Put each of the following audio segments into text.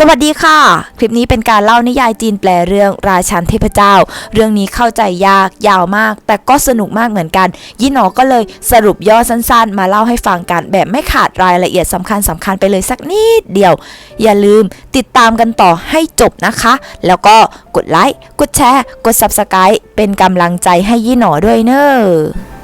สวัสดีค่ะ คลิปนี้เป็นการเล่านิยายจีนแปลเรื่องราชันเทพเจ้า เรื่องนี้เข้าใจยากยาวมาก แต่ก็สนุกมากเหมือนกัน ยี่หนอก็เลยสรุปย่อสั้นๆ มาเล่าให้ฟังกัน แบบไม่ขาดรายละเอียดสำคัญสำคัญไปเลยสักนิดเดียว อย่าลืมติดตามกันต่อให้จบนะคะ แล้วก็กดไลค์กดแชร์ กด Subscribe เป็นกำลังใจให้ยี่หนอด้วยเนอะ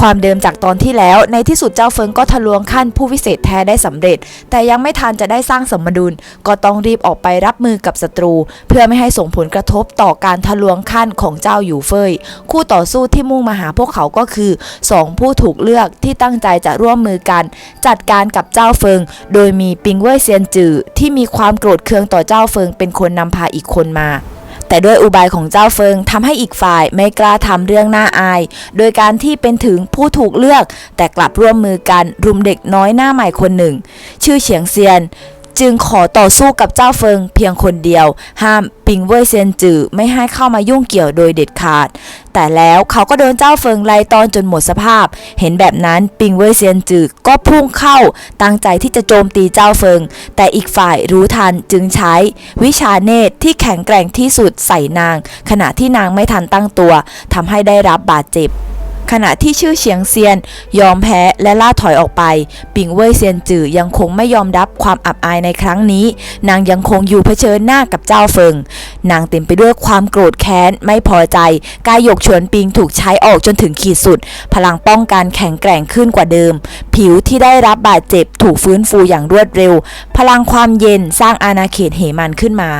ความเดิมจากตอนที่แล้ว ในที่สุดเจ้าเฟิงก็ทะลวงขั้นผู้วิเศษแท้ได้สำเร็จ แต่ยังไม่ทันจะได้สร้างสมดุล ก็ต้องรีบออกไปรับมือกับศัตรู เพื่อไม่ให้ส่งผลกระทบต่อการทะลวงขั้นของเจ้าอยู่เฟยคู่ต่อสู้ที่มุ่งมาหาพวกเขาก็คือสองผู้ถูกเลือกที่ตั้งใจจะร่วมมือกัน จัดการกับเจ้าเฟิง โดยมีปิงเว่ยเซียนจือที่มีความโกรธเคืองต่อเจ้าเฟิงเป็นคนนำพาอีกคนมา แต่ด้วยอุบายของเจ้าเฟิงทำให้อีกฝ่ายไม่กล้าทำเรื่องน่าอาย โดยการที่เป็นถึงผู้ถูกเลือก แต่กลับร่วมมือกันรุมเด็กน้อยหน้าใหม่คนหนึ่ง ชื่อเฉียงเซียน จึงขอต่อสู้กับเจ้าเฟิงเพียงคนเดียว ห้ามปิงเว่ยเซียนจือไม่ให้เข้ามายุ่งเกี่ยวโดยเด็ดขาด แต่แล้วเขาก็โดนเจ้าเฟิงไล่ตอนจนหมดสภาพ เห็นแบบนั้นปิงเว่ยเซียนจือก็พุ่งเข้าตั้งใจที่จะโจมตีเจ้าเฟิง แต่อีกฝ่ายรู้ทันจึงใช้ วิชาเนตรที่แข็งแกร่งที่สุดใส่นาง ขณะที่นางไม่ทันตั้งตัวทำให้ได้รับบาดเจ็บ ขณะที่ชื่อเฉียงเซียน ยอมแพ้และล่าถอยออกไป ปิงเว่ยเซียนจือยังคงไม่ยอมรับความอับอายในครั้งนี้ นางยังคงอยู่เผชิญหน้ากับเจ้าเฟิง นางเต็มไปด้วยความโกรธแค้นไม่พอใจ กายหยกฉวนปิงถูกใช้ออกจนถึงขีดสุด พลังป้องกันแข็งแกร่งขึ้นกว่าเดิม ผิวที่ได้รับบาดเจ็บถูกฟื้นฟูอย่างรวดเร็ว พลังความเย็นสร้างอาณาเขตเหมันขึ้นมา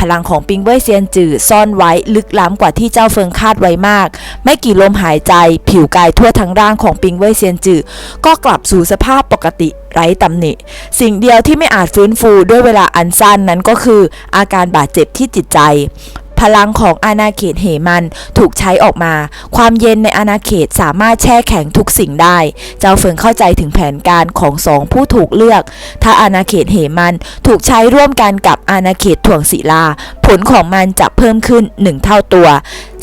พลังของปิงเว่ยเซียนจือซ่อนไว้ลึกล้ำกว่าที่เจ้าเฟิงคาดไว้มาก ไม่กี่ลมหายใจผิวกายทั่วทั้งร่างของปิงเว่ยเซียนจือก็กลับสู่สภาพปกติไร้ตำหนิ สิ่งเดียวที่ไม่อาจฟื้นฟูด้วยเวลาอันสั้นนั้นก็คือ อาการบาดเจ็บที่จิตใจ ลังของอาณาเขตเหมันถูกใช้ออกมา ความเย็นในอาณาเขตสามารถแช่แข็งทุกสิ่งได้ เจ้าเฟิงเข้าใจถึงแผนการของสองผู้ถูกเลือก ถ้าอาณาเขตเหมันถูกใช้ร่วมกันกับอาณาเขตถ่วงศิลา ผลของมันจะเพิ่มขึ้นหนึ่งเท่าตัว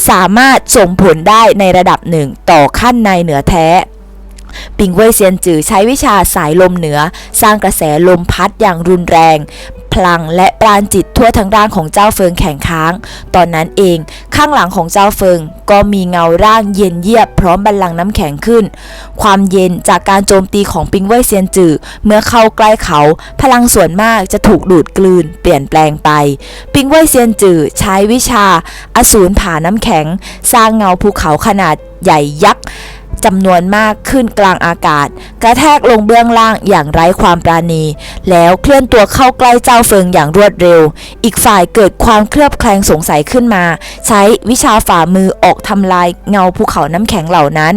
สามารถส่งผลได้ในระดับหนึ่งต่อขั้นในเหนือแท้ปิงเว่ยเซียนจือใช้วิชาสายลมเหนือ สร้างกระแสลมพัดอย่างรุนแรง พลังและปราณจิตทั่วทั้งร่างของเจ้าเฟิงแข็งค้าง ตอนนั้นเองข้างหลังของเจ้าเฟิงก็มีเงาร่างเย็นเยียบพร้อมบัลลังก์น้ำแข็งขึ้น ความเย็นจากการโจมตีของปิงเว่ยเซียนจือเมื่อเข้าใกล้เขา พลังส่วนมากจะถูกดูดกลืน เปลี่ยนแปลงไป ปิงเว่ยเซียนจือใช้วิชา อสูรผ่าน้ำแข็ง สร้างเงาภูเขาขนาดใหญ่ยักษ์ จำนวนมากขึ้นกลางอากาศ กระแทกลงเบื้องล่างอย่างไร้ความปราณี แล้วเคลื่อนตัวเข้าใกล้เจ้าเฟิงอย่างรวดเร็ว อีกฝ่ายเกิดความเคลือบแคลงสงสัยขึ้นมา ใช้วิชาฝ่ามือออกทำลายเงาภูเขาน้ำแข็งเหล่านั้น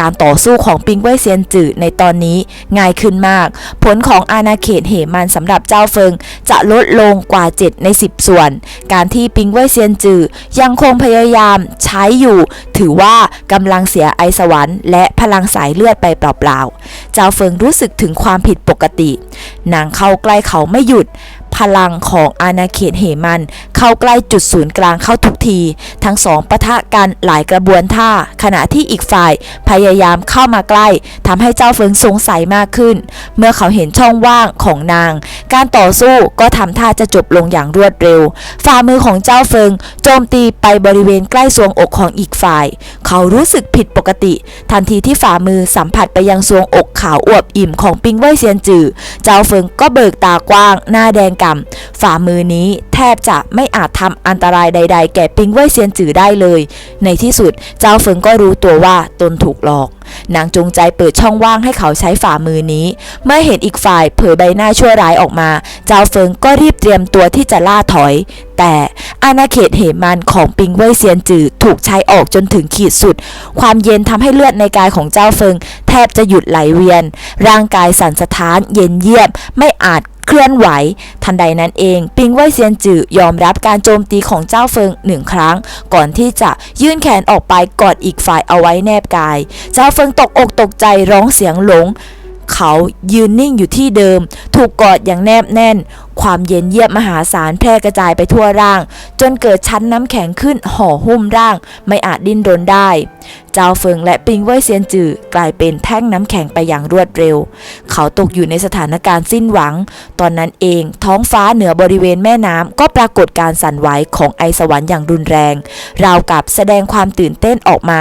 การต่อสู้ของปิงเว่ยเซียนจือในตอนนี้ง่ายขึ้นมาก ผลของอาณาเขตเหมันสำหรับเจ้าเฟิงจะลดลงกว่า 7 ใน 10 ส่วน การที่ปิงเว่ยเซียนจือยังคงพยายามใช้อยู่ ถือว่ากำลังเสียไอสวรรค์และพลังสายเลือดไปเปล่าๆ เจ้าเฟิงรู้สึกถึงความผิดปกติ นางเข้าใกล้เขาไม่หยุด พลังของอาณาเขตเหมัน เข้าใกล้จุดศูนย์กลางเข้าทุกที ทั้งสองปะทะกันหลายกระบวนท่า ขณะที่อีกฝ่ายพยายามเข้ามาใกล้ทำให้เจ้าเฟิงสงสัยมากขึ้น เมื่อเขาเห็นช่องว่างของนาง การต่อสู้ก็ทำท่าจะจบลงอย่างรวดเร็ว ฝ่ามือของเจ้าเฟิงโจมตีไปบริเวณใกล้ทรวงอกของอีกฝ่าย เขารู้สึกผิดปกติ ทันทีที่ฝ่ามือสัมผัสไปยังทรวงอกขาวอวบอิ่มของปิงเว่ยเซียนจือ เจ้าเฟิงก็เบิกตากว้าง หน้าแดงก่ำฝ่ามือนี้แทบจะไม่อาจทำอันตรายใด ๆ แก่ปิงเว่ยเซียนจือได้เลย ในที่สุดเจ้าเฟิงก็รู้ตัวว่าตนถูกหลอก นางจงใจเปิดช่องว่างให้เขาใช้ฝ่ามือนี้ เมื่อเห็นอีกฝ่ายเผยใบหน้าชั่วร้ายออกมา เจ้าเฟิงก็รีบเตรียมตัวที่จะล่าถอย แต่อาณาเขตเหมันของปิงเว่ยเซียนจือถูกใช้ออกจนถึงขีดสุด ความเย็นทำให้เลือดในกายของเจ้าเฟิง แทบจะหยุดไหลเวียน ร่างกายสั่นสะท้านเย็นเยียบไม่อาจ เคลื่อนไหว ทันใดนั้นเอง ปิงไวเซียนจือยอมรับการโจมตีของเจ้าเฟิงหนึ่งครั้ง ก่อนที่จะยื่นแขนออกไปกอดอีกฝ่ายเอาไว้แนบกาย เจ้าเฟิงตกอกตกใจร้องเสียงหลง เขายืนนิ่งอยู่ที่เดิม ถูกกอดอย่างแนบแน่นความเย็นเยียบมหาศาลแพร่กระจายไปทั่วร่าง จนเกิดชั้นน้ำแข็งขึ้นห่อหุ้มร่าง ไม่อาจดิ้นรนได้ เจ้าเฟิงและปิงเว่ยเซียนจือกลายเป็นแท่งน้ำแข็งไปอย่างรวดเร็ว เขาตกอยู่ในสถานการณ์สิ้นหวัง ตอนนั้นเองท้องฟ้าเหนือบริเวณแม่น้ำก็ปรากฏการสั่นไหวของไอสวรรค์อย่างรุนแรง ราวกับแสดงความตื่นเต้นออกมา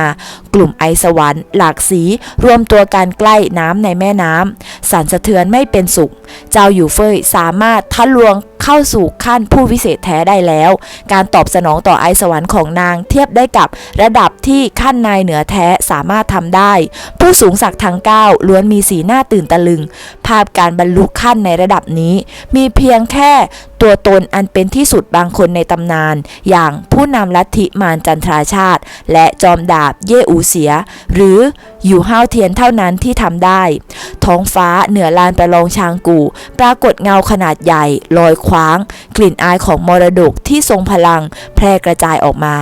กลุ่มไอสวรรค์หลากสีรวมตัวกันใกล้น้ำในแม่น้ำสั่นสะเทือนไม่เป็นสุข เจ้าอยู่เฟยสามารถทะลวงเข้าสู่ขั้นผู้วิเศษแท้ได้แล้ว การตอบสนองต่อไอสวรรค์ของนางเทียบได้กับระดับที่ขั้นนายเหนือแท้สามารถทำได้ ผู้สูงศักดิ์ทั้งเก้าล้วนมีสีหน้าตื่นตะลึง ภาพการบรรลุขั้นในระดับนี้ มีเพียงแค่ตัวตนอันเป็นที่สุดบางคนในตำนาน อย่างผู้นำลัทธิมารจันทราชาติ และจอมดาบเย่อูเสีย หรือ อยู่ห้าวเทียนเท่านั้นที่ทำได้ ท้องฟ้าเหนือลานประลองชางกูปรากฏเงาขนาดใหญ่ ลอยคว้าง กลิ่นอายของมรดกที่ทรงพลัง แพร่กระจายออกมา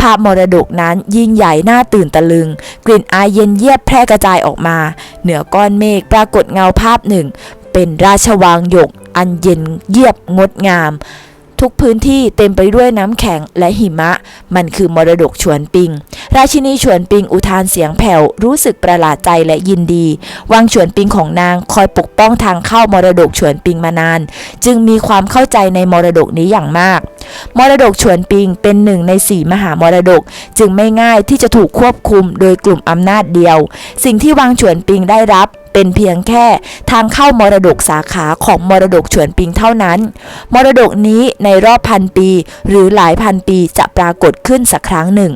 ภาพมรดกนั้นยิ่งใหญ่หน่าตื่นตะลึง กลิ่นอายเย็นเยียบแพร่กระจายออกมา เหนือก้อนเมฆปรากฏเงาภาพหนึ่ง เป็นราชวังหยก อันเย็นเยียบงดงาม ทุกพื้นที่เต็มไปด้วยน้ำแข็งและหิมะ มันคือมรดกฉวนปิง ราชินีฉวนปิงอุทานเสียงแผ่วรู้สึกประหลาดใจและยินดี วังฉวนปิงของนางคอยปกป้องทางเข้ามรดกฉวนปิงมานาน จึงมีความเข้าใจในมรดกนี้อย่างมาก มรดกฉวนปิงเป็นหนึ่งในสี่มหามรดก จึงไม่ง่ายที่จะถูกควบคุมโดยกลุ่มอำนาจเดียว สิ่งที่วังฉวนปิงได้รับ เป็นเพียงแค่ทางเข้ามรดกสาขาของมรดกฉวนปิงเท่านั้น มรดกนี้ในรอบพันปี หรือหลายพันปีจะปรากฏขึ้นสักครั้งหนึ่ง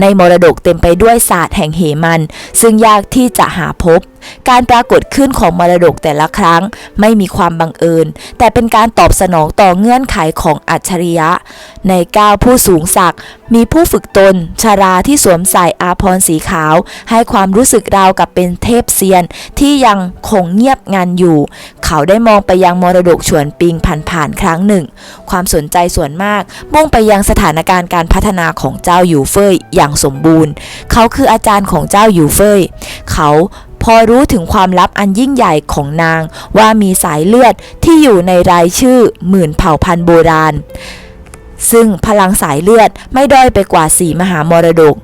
ในมรดกเต็มไปด้วยศาสตร์แห่งเหมัน ซึ่งยากที่จะหาพบ การปรากฏขึ้นของมรดกแต่ละครั้งไม่มีความบังเอิญ แต่เป็นการตอบสนองต่อเงื่อนไขของอัจฉริยะ ในก้าวผู้สูงศักดิ์มีผู้ฝึกตน ชาราที่สวมใส่อาภรสีขาว ให้ความรู้สึกราวกับเป็นเทพเซียน ที่ยังคงเงียบงันอยู่ เขาได้มองไปยังมรดกฉวนปิงผ่านๆครั้งหนึ่ง ความสนใจส่วนมากมุ่งไปยังสถานการณ์การพัฒนาของเจ้าหยูเฟยอย่างสมบูรณ์ เขาคืออาจารย์ของเจ้าหยูเฟยเขา พอรู้ถึงความลับอันยิ่งใหญ่ของนางว่ามีสายเลือดที่อยู่ในรายชื่อหมื่นเผ่าพันธุ์โบราณ ซึ่งพลังสายเลือดไม่ด้อยไปกว่าสีมหามรดก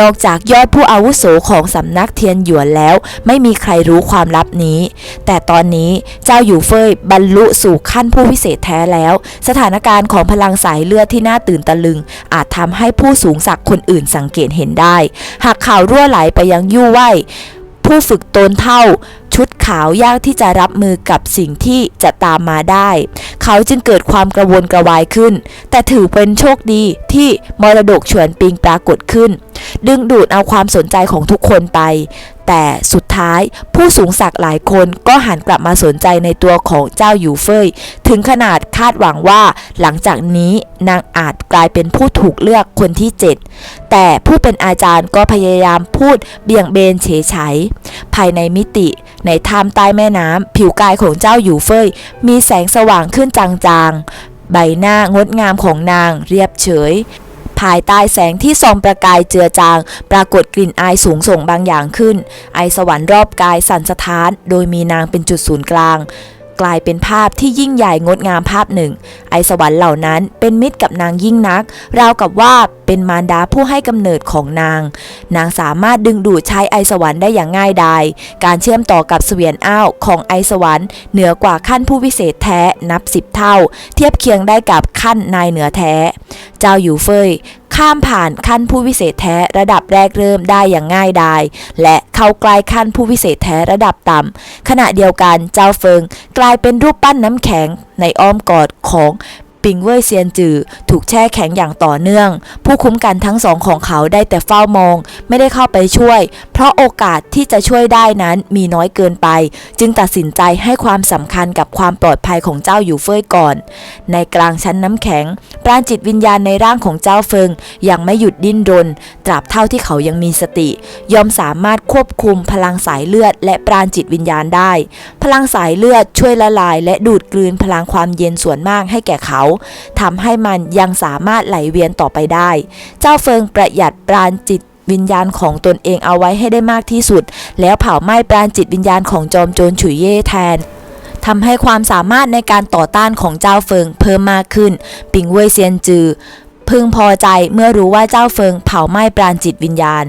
นอกจากยอดผู้อาวุโสของสำนักเทียนหยวนแล้ว ไม่มีใครรู้ความลับนี้ แต่ตอนนี้เจ้าหยูเฟยบรรลุสู่ขั้นผู้พิเศษแท้แล้ว สถานการณ์ของพลังสายเลือดที่น่าตื่นตะลึง อาจทำให้ผู้สูงศักดิ์คนอื่นสังเกตเห็นได้ หากข่าวรั่วไหลไปยังยู่ไว่ ผู้ฝึกตนเท่า ชุดขาวยากที่จะรับมือกับสิ่งที่จะตามมาได้ เขาจึงเกิดความกระวนกระวายขึ้น แต่ถือเป็นโชคดีที่มรดกฉวนปิงปรากฏขึ้น ดึงดูดเอาความสนใจของทุกคนไป แต่สุดท้ายผู้สูงศักดิ์หลายคนก็หันกลับมาสนใจในตัวของเจ้าหยูเฟยถึงขนาดคาดหวังว่าหลังจากนี้นางอาจกลายเป็นผู้ถูกเลือกคนที่ 7 แต่ผู้เป็นอาจารย์ก็พยายามพูดเบี่ยงเบนเฉยไฉภายในมิติ ในถ้ำใต้แม่น้ำผิวกายของเจ้าหยูเฟยมีแสงสว่างขึ้นจางๆ ใบหน้างดงามของนางเรียบเฉย ภายใต้แสงที่ส่องประกายเจือจาง ปรากฏกลิ่นอายสูงส่งบางอย่างขึ้น ไอสวรรค์รอบกายสั่นสะท้าน โดยมีนางเป็นจุดศูนย์กลาง กลายเป็นภาพที่ยิ่งใหญ่งดงามภาพหนึ่ง ไอสวรรค์เหล่านั้นเป็นมิตรกับนางยิ่งนัก ราวกับว่าเป็นมารดาผู้ให้กำเนิดของนาง นางสามารถดึงดูดใช้ไอสวรรค์ได้อย่างง่ายดาย การเชื่อมต่อกับเสวียนอ้าวของไอสวรรค์เหนือกว่าขั้นผู้วิเศษแท้นับสิบเท่า เทียบเคียงได้กับขั้นนายเหนือแท้ เจ้าอยู่เฟย ข้ามผ่านขั้นผู้วิเศษแท้ระดับแรกเริ่มได้อย่างง่ายดาย และเข้าใกล้ขั้นผู้วิเศษแท้ระดับต่ำขณะเดียวกันเจ้าเฟิงกลายเป็นรูปปั้นน้ำแข็งในอ้อมกอดของ ปิงเว่ยเซียนจือถูกแช่แข็งอย่างต่อเนื่อง ผู้คุ้มกันทั้งสองของเขาได้แต่เฝ้ามอง ไม่ได้เข้าไปช่วย เพราะโอกาสที่จะช่วยได้นั้นมีน้อยเกินไป จึงตัดสินใจให้ความสำคัญกับความปลอดภัยของเจ้าอยู่เฟยก่อน ในกลางชั้นน้ำแข็ง ปราณจิตวิญญาณในร่างของเจ้าเฟิง ยังไม่หยุดดิ้นรนตราบเท่าที่เขายังมีสติ ยอมสามารถควบคุมพลังสายเลือด และปราณจิตวิญญาณได้ พลังสายเลือดช่วยละลาย และดูดกลืนพลังความเย็นส่วนมากให้แก่เขาทำให้มันยังสามารถไหลเวียนต่อไปได้ เจ้าเฟิงประหยัดปราณจิตวิญญาณของตนเองเอาไว้ให้ได้มากที่สุด แล้วเผาไหม้ปราณจิตวิญญาณของจอมโจรฉุยเย่แทนทำให้ความสามารถในการต่อต้านของเจ้าเฟิงเพิ่มมากขึ้น ปิงเว่ยเซียนจือ พึงพอใจเมื่อรู้ว่าเจ้าเฟิงเผาไหม้ปราณจิตวิญญาณ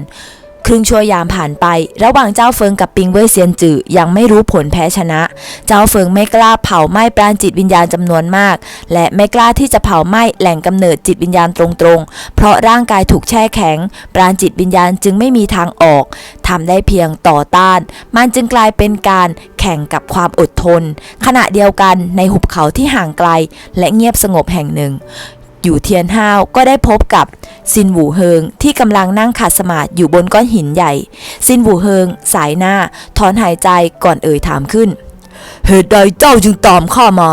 ครึ่งชั่วยามผ่านไป ระหว่างเจ้าเฟิงกับปิงเว่ยเซียนจือยังไม่รู้ผลแพ้ชนะ เจ้าเฟิงไม่กล้าเผาไหม้ปราณจิตวิญญาณจำนวนมาก และไม่กล้าที่จะเผาไหม้แหล่งกำเนิดจิตวิญญาณตรงๆ เพราะร่างกายถูกแช่แข็ง ปราณจิตวิญญาณจึงไม่มีทางออกทำได้เพียงต่อต้าน มันจึงกลายเป็นการแข่งกับความอดทน ขณะเดียวกันในหุบเขาที่ห่างไกล และเงียบสงบแห่งหนึ่ง อยู่เทียนห้าวก็ได้พบกับซินหวูเฮิงที่กำลังนั่งขัดสมาธิอยู่บนก้อนหินใหญ่ ซินหวูเฮิงสายหน้าถอนหายใจก่อนเอ่ยถามขึ้น เหตุใดเจ้าจึงตามข้ามา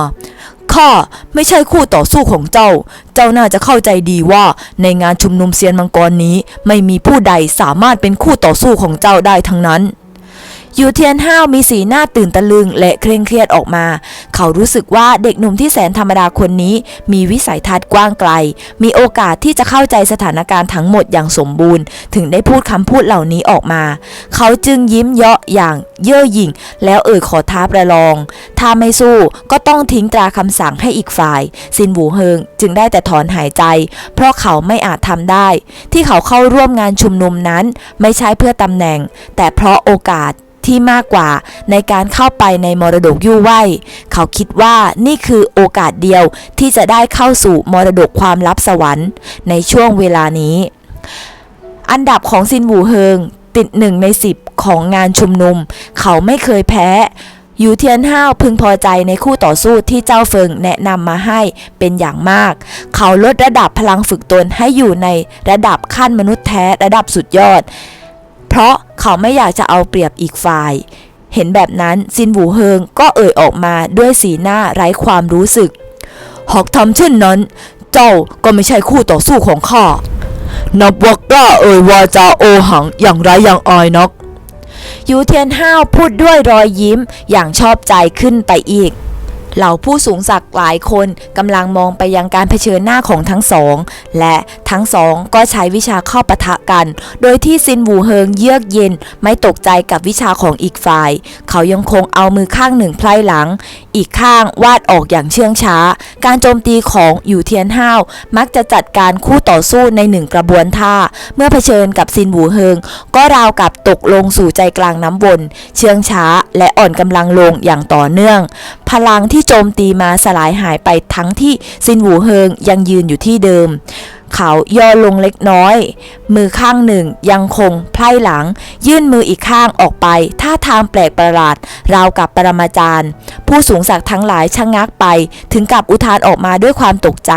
ข้าไม่ใช่คู่ต่อสู้ของเจ้า เจ้าน่าจะเข้าใจดีว่าในงานชุมนุมเซียนมังกรนี้ ไม่มีผู้ใดสามารถเป็นคู่ต่อสู้ของเจ้าได้ทั้งนั้น ยูเทียนห้าวมีสีหน้าตื่นตะลึงและเคร่งเครียดออกมา เขารู้สึกว่าเด็กหนุ่มที่แสนธรรมดาคนนี้ มีวิสัยทัศน์กว้างไกล มีโอกาสที่จะเข้าใจสถานการณ์ทั้งหมดอย่างสมบูรณ์ ถึงได้พูดคำพูดเหล่านี้ออกมา เขาจึงยิ้มเยาะอย่างเย่อหยิ่ง แล้วเอ่ยขอท้าประลอง ถ้าไม่สู้ก็ต้องทิ้งตราคำสั่งให้อีกฝ่าย ซินหวูเฮิงจึงได้แต่ถอนหายใจ เพราะเขาไม่อาจทำได้ ที่เขาเข้าร่วมงานชุมนุมนั้น ไม่ใช่เพื่อตำแหน่ง แต่เพราะโอกาส ที่มากกว่าในการเข้าไปในมรดกยู่ไหวเขาคิดว่านี่คือโอกาสเดียวที่จะได้เข้าสู่มรดกความลับสวรรค์ ในช่วงเวลานี้ อันดับของซินหูเฮิงติดหนึ่งในสิบของงานชุมนุม เขาไม่เคยแพ้ยูเทียนห้าวพึงพอใจในคู่ต่อสู้ที่เจ้าเฟิงแนะนำมาให้เป็นอย่างมาก เขาลดระดับพลังฝึกตนให้อยู่ในระดับขั้นมนุษย์แท้ระดับสุดยอด เพราะ เขาไม่อยากจะเอาเปรียบอีกฝ่าย เห็นแบบนั้นซินหูเฮิงก็เอ่ยออกมาด้วยสีหน้าไร้ความรู้สึก หากทำเช่นนั้น เจ้าก็ไม่ใช่คู่ต่อสู้ของข้า นับว่ากล้าเอ่ยวาจาโอหังอย่างไรอย่างอายนักยูเทียนห้าวพูดด้วยรอยยิ้มอย่างชอบใจขึ้นไปอีก เหล่าผู้สูงศักดิ์หลายคนกำลังมองไปยังการเผชิญหน้าของทั้งสอง และทั้งสองก็ใช้วิชาเข้าปะทะกัน โดยที่ซินวูเฮิงเยือกเย็นไม่ตกใจกับวิชาของอีกฝ่าย เขายังคงเอามือข้างหนึ่งไพล่หลัง อีกข้างวาดออกอย่างเชื่องช้า การโจมตีของอยู่เทียนห้าวมักจะจัดการคู่ต่อสู้ในหนึ่งกระบวนท่า เมื่อเผชิญกับซินวูเฮิง ก็ราวกับตกลงสู่ใจกลางน้ำวนเชื่องช้าและอ่อนกำลังลงอย่างต่อเนื่อง พลังที่ที่โจมตีมาสลายหายไปทั้งที่ซินหวูเฮิงยังยืนอยู่ที่เดิม เขาย่อลงเล็กน้อย มือข้างหนึ่งยังคงไพล่หลัง ยื่นมืออีกข้างออกไป ท่าทางแปลกประหลาด ราวกับปรมาจารย์ ผู้สูงศักดิ์ทั้งหลายชะงักไป ถึงกับอุทานออกมาด้วยความตกใจ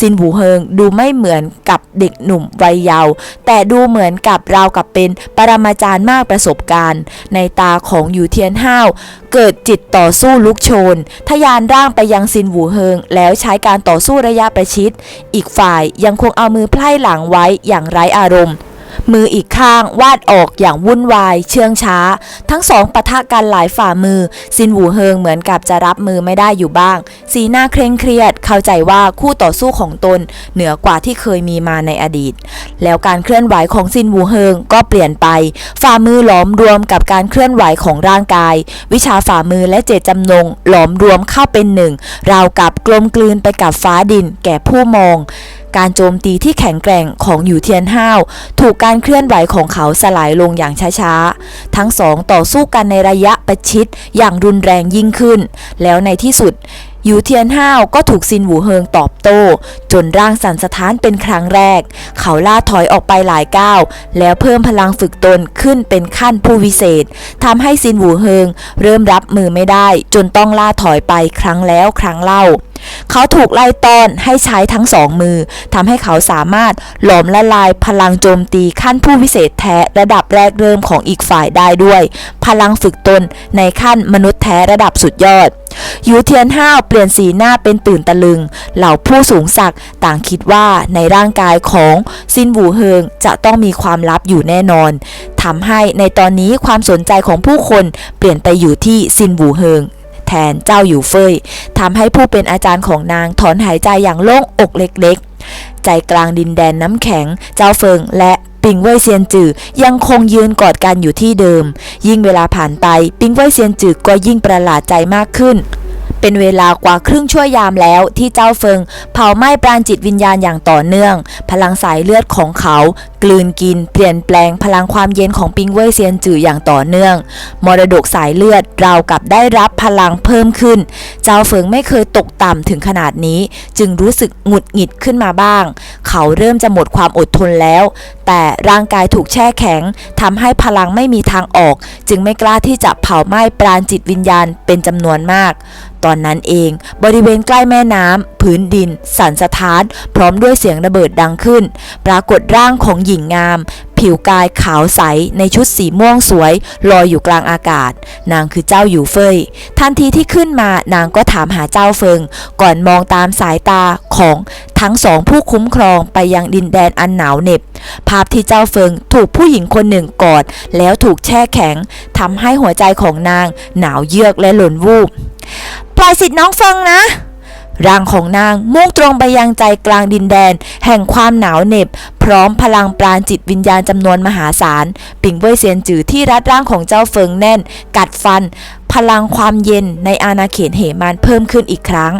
ซินหูเฮิงดูไม่เหมือนกับเด็กหนุ่มวัยเยาว์แต่ดูเหมือนกับราวกับเป็นปรมาจารย์มากประสบการณ์ ในตาของอยู่เทียนห้าวเกิดจิตต่อสู้ลุกโชนทะยานร่างไปยังซินหูเฮิง แล้วใช้การต่อสู้ระยะประชิด อีกฝ่ายยังคงเอามือไพล่หลังไว้อย่างไร้อารมณ์ มืออีกข้างวาดออกอย่างวุ่นวาย เชื่องช้า ทั้งสองปะทะกันหลายฝ่ามือ ซินหูเฮิงเหมือนกับจะรับมือไม่ได้อยู่บ้าง สีหน้าเคร่งเครียด เข้าใจว่าคู่ต่อสู้ของตน เหนือกว่าที่เคยมีมาในอดีต แล้วการเคลื่อนไหวของซินหูเฮิงก็เปลี่ยนไป ฝ่ามือหลอมรวมกับการเคลื่อนไหวของร่างกาย วิชาฝ่ามือและเจตจำนงหลอมรวมเข้าเป็นหนึ่งราวกับกลมกลืนไปกับฟ้าดินแก่ผู้มอง การโจมตีที่แข็งแกร่งของอยู่เทียนห้าวถูกการเคลื่อนไหวของเขาสลายลงอย่างช้าๆ ทั้งสองต่อสู้กันในระยะประชิดอย่างรุนแรงยิ่งขึ้น แล้วในที่สุด ยูเทียนห้าวก็ถูกซินหวูเฮิงตอบโต้ จนร่างสั่นสะท้านเป็นครั้งแรก เขาล่าถอยออกไปหลายก้าว แล้วเพิ่มพลังฝึกตนขึ้นเป็นขั้นผู้วิเศษทำให้ซินหวูเฮิงเริ่มรับมือไม่ได้ จนต้องล่าถอยไปครั้งแล้วครั้งเล่า เขาถูกไล่ต้อนให้ใช้ทั้งสองมือทำให้เขาสามารถหลอมละลายพลังโจมตีขั้นผู้วิเศษแท้ระดับแรกเริ่มของอีกฝ่ายได้ด้วย พลังฝึกตนในขั้นมนุษย์แท้ระดับสุดยอด ยูเทียนห้าวเปลี่ยนสีหน้าเป็นตื่นตะลึง เหล่าผู้สูงศักดิ์ต่างคิดว่าในร่างกายของซินบูเฮิงจะต้องมีความลับอยู่แน่นอนทำให้ในตอนนี้ความสนใจของผู้คนเปลี่ยนไปอยู่ที่ซินบูเฮิงแทนเจ้าอยู่เฟยทำให้ผู้เป็นอาจารย์ของนางถอนหายใจอย่างโล่งอกเล็กๆ ใจกลางดินแดนน้ำแข็ง เจ้าเฟิงและปิงเว่ยเซียนจือยังคงยืนกอดกันอยู่ที่เดิม ยิ่งเวลาผ่านไป ปิงเว่ยเซียนจือก็ยิ่งประหลาดใจมากขึ้น เป็นเวลากว่าครึ่งชั่วยามแล้วที่เจ้าเฟิง เผาไหม้ปราณจิตวิญญาณอย่างต่อเนื่อง พลังสายเลือดของเขา กลืนกิน เปลี่ยนแปลงพลังความเย็นของปิงเว่ยเซียนจืออย่างต่อเนื่อง มรดกสายเลือดเรากับได้รับพลังเพิ่มขึ้น เจ้าเฟิงไม่เคยตกต่ำถึงขนาดนี้ จึงรู้สึกหงุดหงิดขึ้นมาบ้าง เขาเริ่มจะหมดความอดทนแล้ว แต่ร่างกายถูกแช่แข็งทำให้พลังไม่มีทางออก จึงไม่กล้าที่จะเผาไหม้ปราณจิตวิญญาณเป็นจำนวนมาก ตอนนั้นเอง บริเวณใกล้แม่น้ำพื้นดิน สั่นสะท้าน พร้อมด้วยเสียงระเบิดดังขึ้น ปรากฏร่างของหญิงงาม ผิวกายขาวใส ในชุดสีม่วงสวย ลอยอยู่กลางอากาศ นางคือเจ้าหยูเฟยทันทีที่ขึ้นมานางก็ถามหาเจ้าเฟิง ก่อนมองตามสายตาของทั้งสองผู้คุ้มครองไปยังดินแดนอันหนาวเหน็บ ภาพที่เจ้าเฟิงถูกผู้หญิงคนหนึ่งกอด แล้วถูกแช่แข็งทำให้หัวใจของนางหนาวเยือกและหล่นวูบ ปล่อยสิทธิ์น้องเฟิงนะร่างของนางมุ่งตรงไปยังใจกลางดินแดน แห่งความหนาวเหน็บ พร้อมพลังปราณจิตวิญญาณจำนวนมหาศาล ปิงเว่ยเซียนจือที่รัดร่างของเจ้าเฟิงแน่น กัดฟัน พลังความเย็นในอาณาเขตเหมานเพิ่มขึ้นอีกครั้ง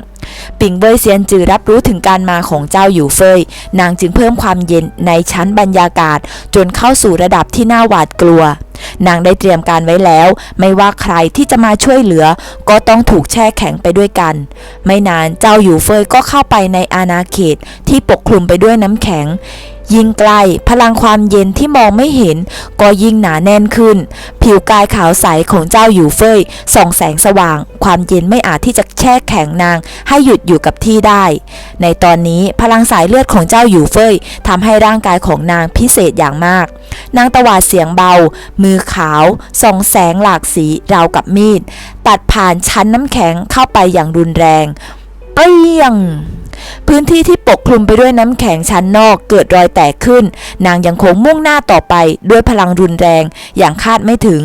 ปิงเว่ยเซียนจือรับรู้ถึงการมาของเจ้าหยูเฟย นางจึงเพิ่มความเย็นในชั้นบรรยากาศ จนเข้าสู่ระดับที่น่าหวาดกลัวนางได้เตรียมการไว้แล้ว ไม่ว่าใครที่จะมาช่วยเหลือ ก็ต้องถูกแช่แข็งไปด้วยกัน ไม่นานเจ้าหยูเฟยก็เข้าไปในอาณาเขตที่ปกคลุมไปด้วยน้ำแข็ง ยิ่งใกล้พลังความเย็นที่มองไม่เห็น ก็ยิ่งหนาแน่นขึ้น ผิวกายขาวใสของเจ้าหยูเฟยส่องแสงสว่าง ความเย็นไม่อาจที่จะแช่แข็งนาง ให้หยุดอยู่กับที่ได้ ในตอนนี้พลังสายเลือดของเจ้าหยูเฟยทำให้ร่างกายของนางพิเศษอย่างมาก นางตวาดเสียงเบา มือขาวส่องแสงหลากสีราวกับมีด ตัดผ่านชั้นน้ำแข็งเข้าไปอย่างรุนแรงเปรี้ยงพื้นที่ที่ปกคลุมไปด้วยน้ำแข็งชั้นนอกเกิดรอยแตกขึ้น นางยังคงมุ่งหน้าต่อไปด้วยพลังรุนแรงอย่างคาดไม่ถึง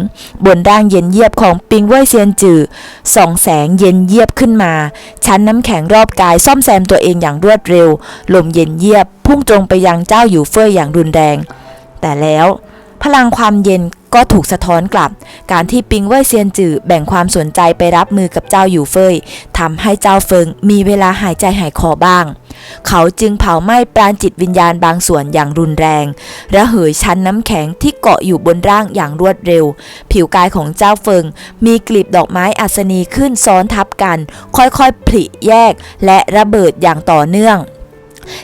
บนร่างเย็นเยียบของปิงเว่ยเซียนจือส่องแสงเย็นเยียบขึ้นมา ชั้นน้ำแข็งรอบกายซ่อมแซมตัวเองอย่างรวดเร็ว ลมเย็นเยียบ พุ่งตรงไปยังเจ้าหยูเฟ่ยอย่างรุนแรง แต่แล้ว พลังความเย็นก็ถูกสะท้อนกลับ การที่ปิงเว่ยเซียนจือแบ่งความสนใจไปรับมือกับเจ้าหยูเฟยทำให้เจ้าเฟิงมีเวลาหายใจหายคอบ้าง เขาจึงเผาไหม้ปราณจิตวิญญาณบางส่วนอย่างรุนแรง ระเหยชั้นน้ำแข็งที่เกาะอยู่บนร่างอย่างรวดเร็ว ผิวกายของเจ้าเฟิง มีกลีบดอกไม้อัศนีขึ้นซ้อนทับกัน ค่อยๆผลิแยก และระเบิดอย่างต่อเนื่อง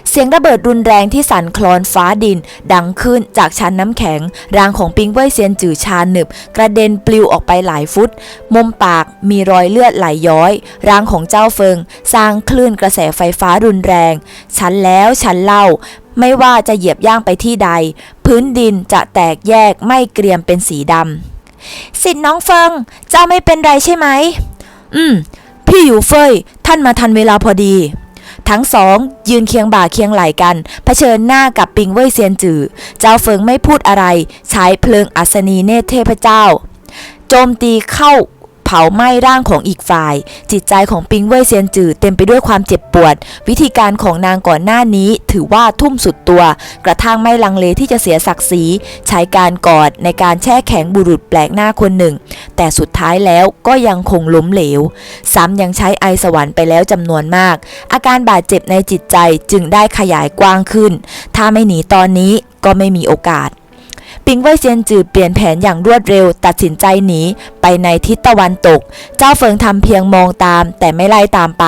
เสียงระเบิดรุนแรงที่สั่นคลอนฟ้าดิน ดังขึ้นจากชั้นน้ำแข็ง ร่างของปิงเว่ยเซียนจือชาหนึบ กระเด็นปลิวออกไปหลายฟุต มุมปากมีรอยเลือดไหลย้อย ร่างของเจ้าเฟิง สร้างคลื่นกระแสไฟฟ้ารุนแรงฉันแล้วฉันเล่า ไม่ว่าจะเหยียบย่างไปที่ใด พื้นดินจะแตกแยกไม่เกรียมเป็นสีดำสิทธิ์น้องเฟิงเจ้าไม่เป็นไรใช่ไหม อืม พี่อยู่เฟยท่านมาทันเวลาพอดี ทั้งสองยืนเคียงบ่าเคียงไหล่กัน เผชิญหน้ากับปิงเว่ยเซียนจือ เจ้าเฟิงไม่พูดอะไร ใช้เพลิงอัศนีเนตเทพเจ้า โจมตีเข้า เผาไหม้ร่างของอีกฝ่าย จิตใจของปิงเว่ยเซียนจือเต็มไปด้วยความเจ็บปวด วิธีการของนางก่อนหน้านี้ ถือว่าทุ่มสุดตัว กระทั่งไม่ลังเลที่จะเสียศักดิ์ศรีใช้การกอดในการแช่แข็งบุรุษแปลกหน้าคนหนึ่ง แต่สุดท้ายแล้วก็ยังคงล้มเหลว ซ้ำยังใช้ไอสวรรค์ไปแล้วจำนวนมาก อาการบาดเจ็บในจิตใจจึงได้ขยายกว้างขึ้น ถ้าไม่หนีตอนนี้ก็ไม่มีโอกาส ปิงเว่ยเซียนจือเปลี่ยนแผนอย่างรวดเร็ว ตัดสินใจหนีไปในทิศตะวันตก เจ้าเฟิงทำเพียงมองตาม แต่ไม่ไล่ตามไป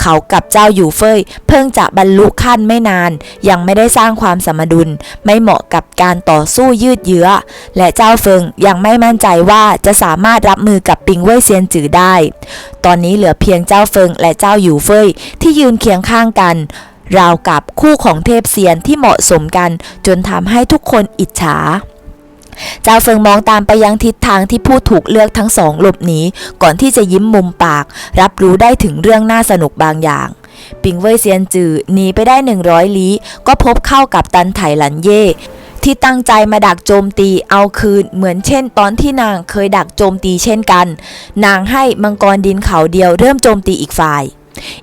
เขากับเจ้าหยูเฟยเพิ่งจะบรรลุขั้นไม่นาน ยังไม่ได้สร้างความสมดุล ไม่เหมาะกับการต่อสู้ยืดเยื้อ และเจ้าเฟิงยังไม่มั่นใจว่าจะสามารถรับมือกับปิงเว่ยเซียนจือได้ ตอนนี้เหลือเพียงเจ้าเฟิงและเจ้าหยูเฟยที่ยืนเคียงข้างกัน ราวกับคู่ของเทพเซียนที่เหมาะสมกันจนทำให้ทุกคนอิจฉาเจ้าเฟิงมองตามไปยังทิศทางที่ผู้ถูกเลือกทั้งสองหลบหนีก่อนที่จะยิ้มมุมปาก รับรู้ได้ถึงเรื่องน่าสนุกบางอย่าง ปิงเว่ยเซียนจือหนีไปได้ 100 ลี้ ก็พบเข้ากับตันไถหลันเย่ที่ตั้งใจมาดักโจมตีเอาคืนเหมือนเช่น ตอนที่นางเคยดักโจมตีเช่นกัน นางให้มังกรดินเขาเดียวเริ่มโจมตีอีกฝ่าย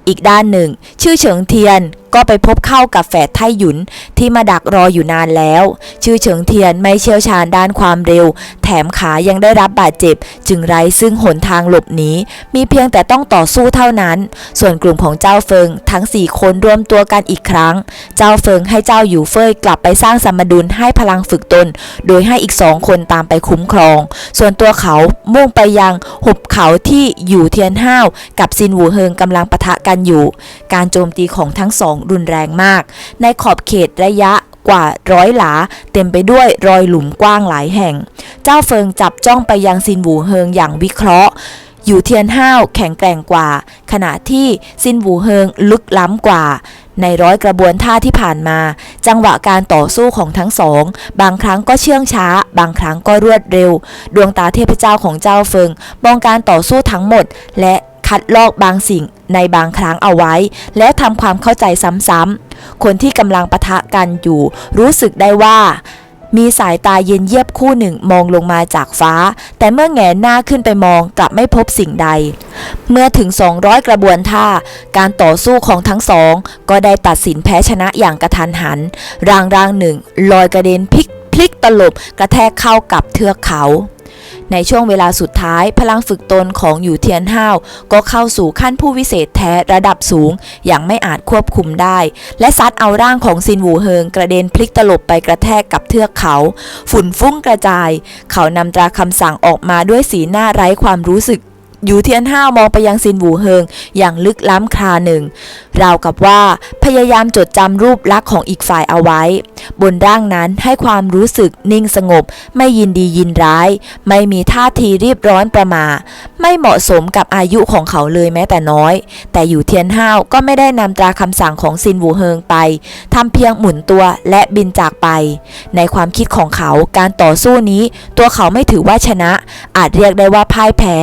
อีกด้านหนึ่ง ชื่อเฉิงเทียน ก็ไปพบเข้ากับแฝดไทหยุนที่มาดักรออยู่นานแล้ว ชื่อเฉิงเทียนไม่เชี่ยวชาญด้านความเร็ว แถมขายังได้รับบาดเจ็บ จึงไร้ซึ่งหนทางหลบหนีมีเพียงแต่ต้องต่อสู้เท่านั้น ส่วนกลุ่มของเจ้าเฟิงทั้ง 4 คนรวมตัวกันอีกครั้ง เจ้าเฟิงให้เจ้าหยูเฟยกลับไปสร้างสมดุลให้พลังฝึกตน โดยให้อีกสองคนตามไปคุ้มครอง ส่วนตัวเขามุ่งไปยังหุบเขาที่อยู่เทียนห้าวกับซินหูเฮิงกำลังปะทะกันอยู่ การโจมตีของทั้งสองรุนแรงมาก ในขอบเขตระยะกว่าร้อยหลา เต็มไปด้วยรอยหลุมกว้างหลายแห่ง เจ้าเฟิงจับจ้องไปยังซินหูเฮิงอย่างวิเคราะห์ อยู่เทียนห้าวแข็งแกร่งกว่า ขณะที่ซินหูเฮิงลึกล้ำกว่าในร้อยกระบวนท่าที่ผ่านมา จังหวะการต่อสู้ของทั้งสอง บางครั้งก็เชื่องช้า บางครั้งก็รวดเร็ว ดวงตาเทพเจ้าของเจ้าเฟิงมองการต่อสู้ทั้งหมด และคัดลอกบางสิ่ง ในบางครั้งเอาไว้ แล้วทำความเข้าใจซ้ำๆคนที่กำลังปะทะกันอยู่ รู้สึกได้ว่ามีสายตาเย็นเยียบคู่หนึ่งมองลงมาจากฟ้า แต่เมื่อแงหน้าขึ้นไปมองกลับไม่พบสิ่งใด เมื่อถึง 200 กระบวนท่า การต่อสู้ของทั้งสอง ก็ได้ตัดสินแพ้ชนะอย่างกระทันหัน ร่างร่างหนึ่ง ลอยกระเด็นพลิกพลิกตลบกระแทกเข้ากับเทือกเขา ในช่วงเวลาสุดท้าย พลังฝึกตนของอยู่เทียนห้าวก็เข้าสู่ขั้นผู้วิเศษแท้ระดับสูง อย่างไม่อาจควบคุมได้ และซัดเอาร่างของซินหูเฮิงกระเด็นพลิกตลบไปกระแทกกับเทือกเขา ฝุ่นฟุ้งกระจาย เขานำตราคำสั่งออกมาด้วยสีหน้าไร้ความรู้สึก ยู่เทียนห้าวมองไปยังซินหูเฮิง อย่างลึกล้ำคราหนึ่ง ราวกับว่าพยายามจดจำรูปลักษณ์ของอีกฝ่ายเอาไว้ บนร่างนั้นให้ความรู้สึกนิ่งสงบ ไม่ยินดียินร้าย ไม่มีท่าทีรีบร้อนประมา ไม่เหมาะสมกับอายุของเขาเลยแม้แต่น้อย แต่อยู่เทียนห้าวก็ไม่ได้นำตราคำสั่งของซินหูเฮิงไปทำเพียงหมุนตัวและบินจากไป ในความคิดของเขาการต่อสู้นี้ ตัวเขาไม่ถือว่าชนะ อาจเรียกได้ว่าพ่ายแพ้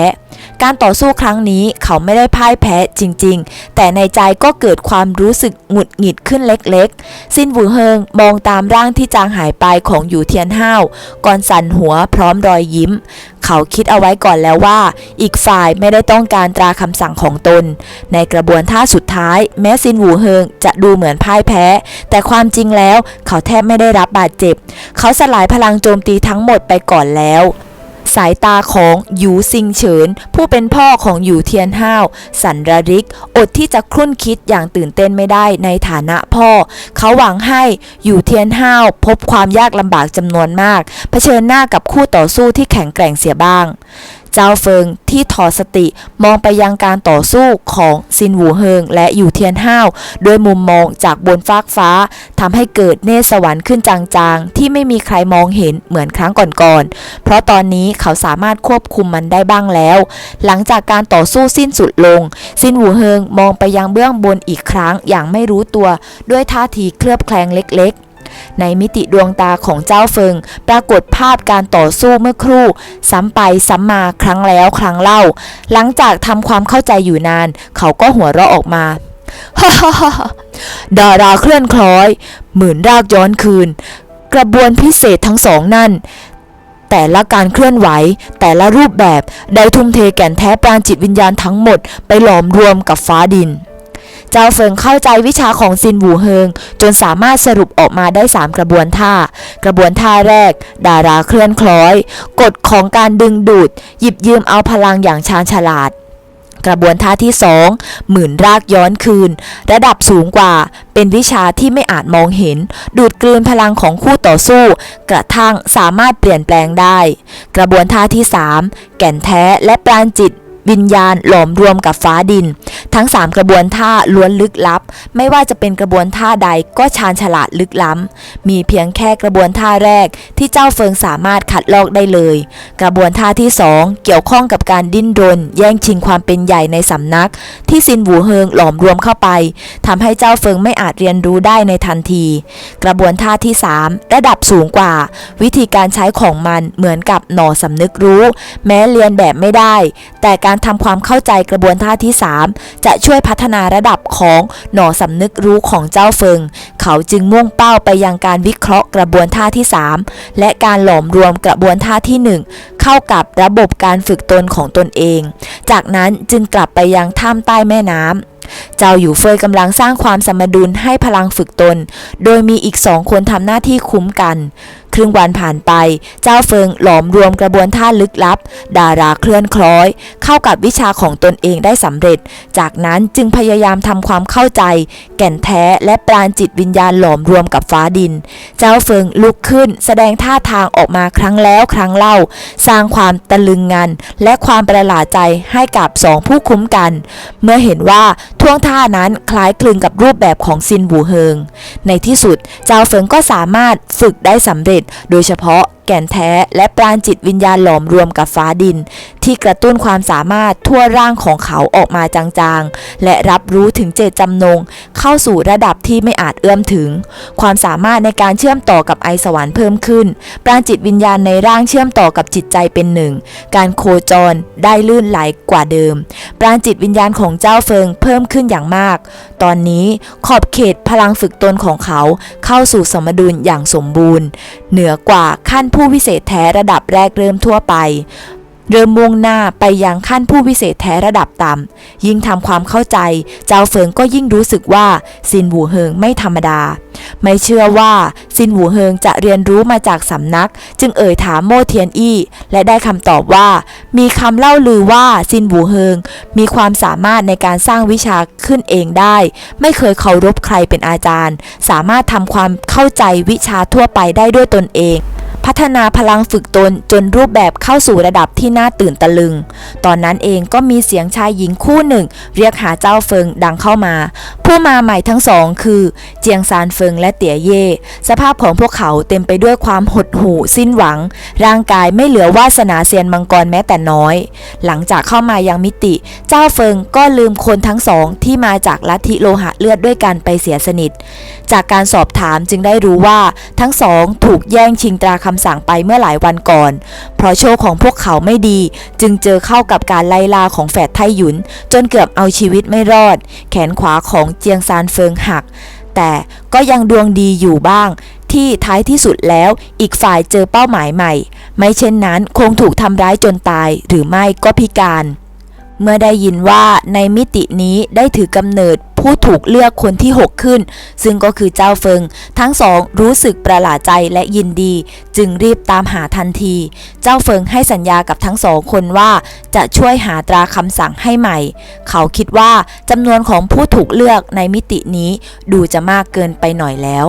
การต่อสู้ครั้งนี้เขาไม่ได้พ่ายแพ้จริง ๆ แต่ในใจก็เกิดความรู้สึกหงุดหงิดขึ้นเล็กๆ ซินหูเฮิงมองตามร่างที่จางหายไปของอยู่เทียนห้าวก่อนสั่นหัวพร้อมรอยยิ้ม เขาคิดเอาไว้ก่อนแล้วว่า อีกฝ่ายไม่ได้ต้องการตราคำสั่งของตน ในกระบวนท่าสุดท้าย แม้ซินหูเฮิงจะดูเหมือนพ่ายแพ้ แต่ความจริงแล้วเขาแทบไม่ได้รับบาดเจ็บ เขาสลายพลังโจมตีทั้งหมดไปก่อนแล้ว สายตาของหยูซิงเฉิน ผู้เป็นพ่อของหยูเทียนห้าว สันระริก อดที่จะครุ่นคิดอย่างตื่นเต้นไม่ได้ในฐานะพ่อ เขาหวังให้หยูเทียนห้าว พบความยากลำบากจำนวนมาก เผชิญหน้ากับคู่ต่อสู้ที่แข็งแกร่งเสียบ้าง เจ้าเฟิงที่ถอดสติมองไปยังการต่อสู้ของซินหูเฮิงและอยู่เทียนห้าวด้วยมุมมองจากบนฟากฟ้าทำให้เกิดเนตรสวรรค์ขึ้นจางๆ ที่ไม่มีใครมองเห็นเหมือนครั้งก่อนๆ เพราะตอนนี้เขาสามารถควบคุมมันได้บ้างแล้ว หลังจากการต่อสู้สิ้นสุดลง ซินหูเฮิงมองไปยังเบื้องบนอีกครั้งอย่างไม่รู้ตัวด้วยท่าทีเคลือบแคลงเล็กๆ ในมิติดวงตาของเจ้าเฟิง ปรากฏภาพการต่อสู้เมื่อครู่ ซ้ำไปซ้ำมาครั้งแล้วครั้งเล่า หลังจากทำความเข้าใจอยู่นาน เขาก็หัวเราะออกมาฮ่าฮ่าฮ่าดาราเคลื่อนคล้อยเหมือนรากย้อนคืน กระบวนพิเศษทั้งสองนั่นแต่ละการเคลื่อนไหว แต่ละรูปแบบ ได้ทุ่มเทแก่นแท้ปราณจิตวิญญาณทั้งหมด ไปหลอมรวมกับฟ้าดิน เจ้าเฟิงเข้าใจวิชาของซินหูเฮิง จนสามารถสรุปออกมาได้ 3 กระบวนท่า กระบวนท่าแรก ดาราเคลื่อนคล้อย กฎของการดึงดูด หยิบยืมเอาพลังอย่างชาญฉลาดกระบวนท่าที่ 2 หมื่นรากย้อนคืน ระดับสูงกว่า เป็นวิชาที่ไม่อาจมองเห็น ดูดกลืนพลังของคู่ต่อสู้ กระทั่งสามารถเปลี่ยนแปลงได้ กระบวนท่าที่ 3 แก่นแท้และปราณจิต วิญญาณหลอมรวมกับฟ้าดิน ทั้ง 3 กระบวนท่าล้วนลึกลับ ไม่ว่าจะเป็นกระบวนท่าใดก็ชาญฉลาดลึกล้ำ มีเพียงแค่กระบวนท่าแรกที่เจ้าเฟิงสามารถขัดลอกได้เลย กระบวนท่าที่ 2 เกี่ยวข้องกับการดิ้นรน แย่งชิงความเป็นใหญ่ในสำนัก ที่ซินหูเฮิงหลอมรวมเข้าไปทำให้เจ้าเฟิงไม่อาจเรียนรู้ได้ในทันที กระบวนท่าที่ 3 ระดับสูงกว่า วิธีการใช้ของมันเหมือนกับหน่อสำนึกรู้ แม้เรียนแบบไม่ได้ แต่การการทำความเข้าใจกระบวนท่าที่ 3 จะช่วยพัฒนาระดับของหน่อสำนึกรู้ของเจ้าเฟิง เขาจึงมุ่งเป้าไปยังการวิเคราะห์กระบวนท่าที่ 3 และการหลอมรวมกระบวนท่าที่ 1 เข้ากับระบบการฝึกตนของตนเอง จากนั้นจึงกลับไปยังถ้ำใต้แม่น้ำเจ้าอยู่เฟยกำลังสร้างความสมดุลให้พลังฝึกตน โดยมีอีกสองคนทำหน้าที่คุ้มกัน ครึ่งวันผ่านไป เจ้าเฟิงหลอมรวมกระบวนท่าลึกลับ ดาราเคลื่อนคล้อย เข้ากับวิชาของตนเองได้สำเร็จ จากนั้นจึงพยายามทำความเข้าใจ แก่นแท้และปราณจิตวิญญาณหลอมรวมกับฟ้าดิน เจ้าเฟิงลุกขึ้น แสดงท่าทางออกมาครั้งแล้วครั้งเล่า สร้างความตะลึงงัน และความประหลาดใจให้กับสองผู้คุ้มกัน เมื่อเห็นว่าท่วงท่านั้นคล้ายคลึงกับรูปแบบของซินบูเฮิง ในที่สุดเจ้าเฟิงก็สามารถฝึกได้สำเร็จโดยเฉพาะแก่นแท้และปราณจิตวิญญาณหลอมรวมกับฟ้าดิน ที่กระตุ้นความสามารถทั่วร่างของเขาออกมาจางๆ และรับรู้ถึงเจตจำนง เข้าสู่ระดับที่ไม่อาจเอื้อมถึง ความสามารถในการเชื่อมต่อกับไอสวรรค์เพิ่มขึ้น ปราณจิตวิญญาณในร่างเชื่อมต่อกับจิตใจเป็นหนึ่ง การโคจรได้ลื่นไหลกว่าเดิม ปราณจิตวิญญาณของเจ้าเฟิงเพิ่มขึ้นอย่างมาก ตอนนี้ขอบเขตพลังฝึกตนของเขาเข้าสู่สมดุลอย่างสมบูรณ์ เหนือกว่าขั้นผู้วิเศษแท้ระดับแรกเริ่มทั่วไป เริ่มมุ่งหน้าไปยังขั้นผู้วิเศษแท้ระดับต่ำยิ่งทำความเข้าใจ เจ้าเฟิงก็ยิ่งรู้สึกว่าซินหูเฮิงไม่ธรรมดา ไม่เชื่อว่าซินหูเฮิงจะเรียนรู้มาจากสำนัก จึงเอ่ยถามโมเทียนอี้ และได้คำตอบว่า มีคำเล่าลือว่าซินหูเฮิงมีความสามารถในการสร้างวิชาขึ้นเองได้ ไม่เคยเคารพใครเป็นอาจารย์ สามารถทำความเข้าใจวิชาทั่วไปได้ด้วยตนเอง พัฒนาพลังฝึกตนจนรูปแบบเข้าสู่ระดับที่น่าตื่นตะลึง ตอนนั้นเองก็มีเสียงชายหญิงคู่หนึ่ง เรียกหาเจ้าเฟิงดังเข้ามา ผู้มาใหม่ทั้งสองคือ เจียงซานเฟิงและเตี๋ยเย่ สภาพของพวกเขาเต็มไปด้วยความหดหู่สิ้นหวัง ร่างกายไม่เหลือวาสนาเซียนมังกรแม้แต่น้อย หลังจากเข้ามายังมิติ เจ้าเฟิงก็ลืมคนทั้งสองที่มาจากลัทธิโลหะเลือดด้วยกันไปเสียสนิท จากการสอบถามจึงได้รู้ว่าทั้งสองถูกแย่งชิงตราคำำสั่งไปเมื่อหลายวันก่อน เพราะโชคของพวกเขาไม่ดี จึงเจอเข้ากับการไล่ล่าของแฝดไทหยุน จนเกือบเอาชีวิตไม่รอด แขนขวาของเจียงซานเฟิงหัก แต่ก็ยังดวงดีอยู่บ้าง ที่ท้ายที่สุดแล้วอีกฝ่ายเจอเป้าหมายใหม่ ไม่เช่นนั้นคงถูกทำร้ายจนตายหรือไม่ก็พิการเมื่อได้ยินว่าในมิตินี้ได้ถือกำเนิด ผู้ถูกเลือกคนที่ 6 ขึ้น ซึ่งก็คือเจ้าเฟิง ทั้งสองรู้สึกประหลาดใจและยินดี จึงรีบตามหาทันที เจ้าเฟิงให้สัญญากับทั้งสองคนว่า จะช่วยหาตราคำสั่งให้ใหม่ เขาคิดว่าจำนวนของผู้ถูกเลือกในมิตินี้ดูจะมากเกินไปหน่อยแล้ว